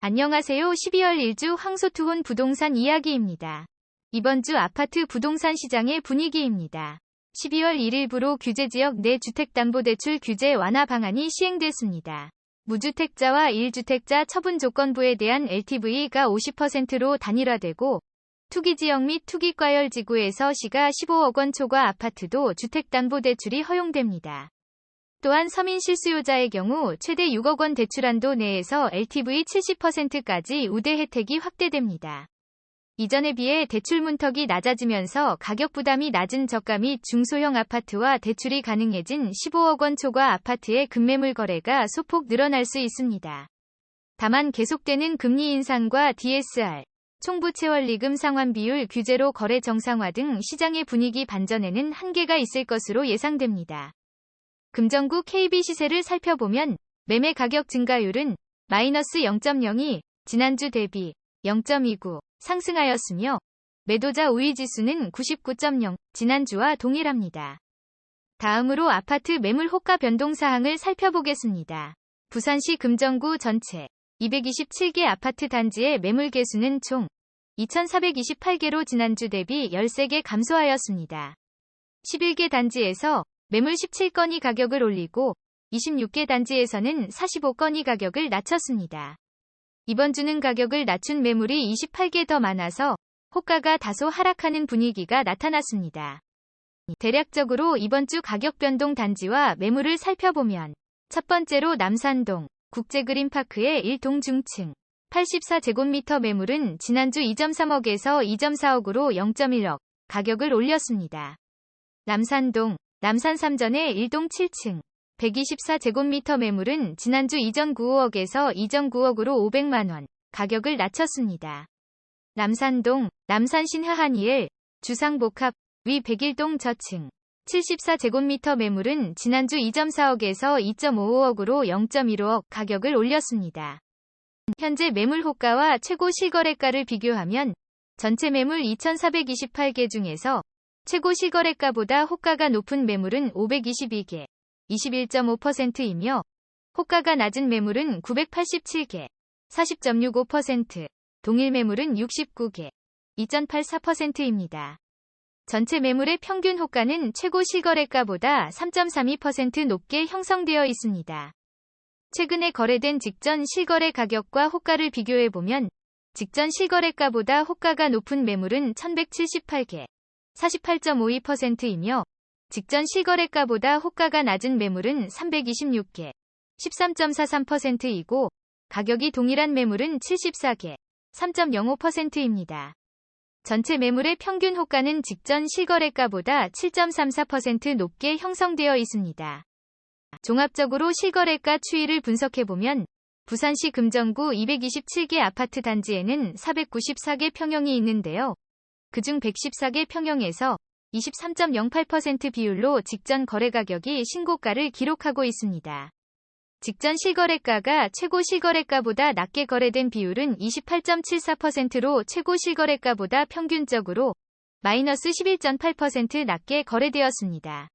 안녕하세요. 12월 1주 황소투혼 부동산 이야기입니다. 이번 주 아파트 부동산 시장의 분위기입니다. 12월 1일부로 규제지역 내 주택담보대출 규제 완화 방안이 시행됐습니다. 무주택자와 1주택자 처분 조건부에 대한 LTV가 50%로 단일화되고 투기지역 및 투기과열지구에서 시가 15억 원 초과 아파트도 주택담보대출이 허용됩니다. 또한 서민 실수요자의 경우 최대 6억 원 대출한도 내에서 LTV 70%까지 우대 혜택이 확대됩니다. 이전에 비해 대출 문턱이 낮아지면서 가격 부담이 낮은 저가 및 중소형 아파트와 대출이 가능해진 15억 원 초과 아파트의 급매물 거래가 소폭 늘어날 수 있습니다. 다만 계속되는 금리 인상과 DSR, 총부채원리금 상환 비율 규제로 거래 정상화 등 시장의 분위기 반전에는 한계가 있을 것으로 예상됩니다. 금정구 KB 시세를 살펴보면 매매 가격 증가율은 마이너스 0.02, 지난주 대비 0.29 상승하였으며 매도자 우위 지수는 99.0, 지난주와 동일합니다. 다음으로 아파트 매물 호가 변동 사항을 살펴보겠습니다. 부산시 금정구 전체 227개 아파트 단지의 매물 개수는 총 2,428개로 지난주 대비 13개 감소하였습니다. 11개 단지에서 매물 17건이 가격을 올리고 26개 단지에서는 45건이 가격을 낮췄습니다. 이번 주는 가격을 낮춘 매물이 28개 더 많아서 호가가 다소 하락하는 분위기가 나타났습니다. 대략적으로 이번 주 가격 변동 단지와 매물을 살펴보면 첫 번째로 남산동 국제그린파크의 1동 중층 84제곱미터 매물은 지난주 2.3억에서 2.4억으로 0.1억 가격을 올렸습니다. 남산동 남산 3전의 1동 7층 124제곱미터 매물은 지난주 2.95억에서 2.9억으로 500만원 가격을 낮췄습니다. 남산동 남산 신하한이엘 주상복합 위 101동 저층 74제곱미터 매물은 지난주 2.4억에서 2.55억으로 0.15억 가격을 올렸습니다. 현재 매물 호가와 최고 실거래가를 비교하면 전체 매물 2,428개 중에서 최고 실거래가보다 호가가 높은 매물은 522개, 21.5%이며 호가가 낮은 매물은 987개, 40.65%, 동일 매물은 69개, 2.84%입니다. 전체 매물의 평균 호가는 최고 실거래가보다 3.32% 높게 형성되어 있습니다. 최근에 거래된 직전 실거래 가격과 호가를 비교해보면 직전 실거래가보다 호가가 높은 매물은 1178개, 48.52%이며 직전 실거래가보다 호가가 낮은 매물은 326개, 13.43%이고 가격이 동일한 매물은 74개, 3.05%입니다. 전체 매물의 평균 호가는 직전 실거래가보다 7.34% 높게 형성되어 있습니다. 종합적으로 실거래가 추이를 분석해보면 부산시 금정구 227개 아파트 단지에는 494개 평형이 있는데요. 그중 114개 평형에서 23.08% 비율로 직전 거래 가격이 신고가를 기록하고 있습니다. 직전 실거래가가 최고 실거래가보다 낮게 거래된 비율은 28.74%로 최고 실거래가보다 평균적으로 마이너스 11.8% 낮게 거래되었습니다.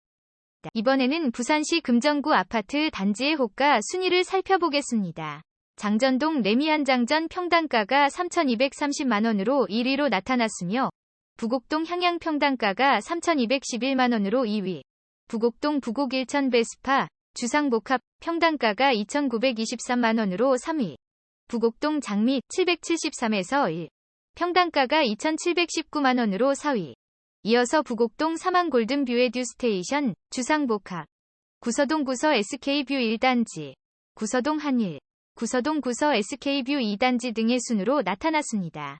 이번에는 부산시 금정구 아파트 단지의 호가 순위를 살펴보겠습니다. 장전동 레미안장전 평당가가 3,230만원으로 1위로 나타났으며 부곡동 향양 평당가가 3,211만원으로 2위, 부곡동 부곡 일천 베스파 주상복합 평당가가 2,923만원으로 3위, 부곡동 장미 773에서 1, 평당가가 2,719만원으로 4위, 이어서 부곡동 사망 골든뷰의 듀스테이션, 주상복합, 구서동 구서 SK뷰 1단지, 구서동 한일, 구서동 구서 SK뷰 2단지 등의 순으로 나타났습니다.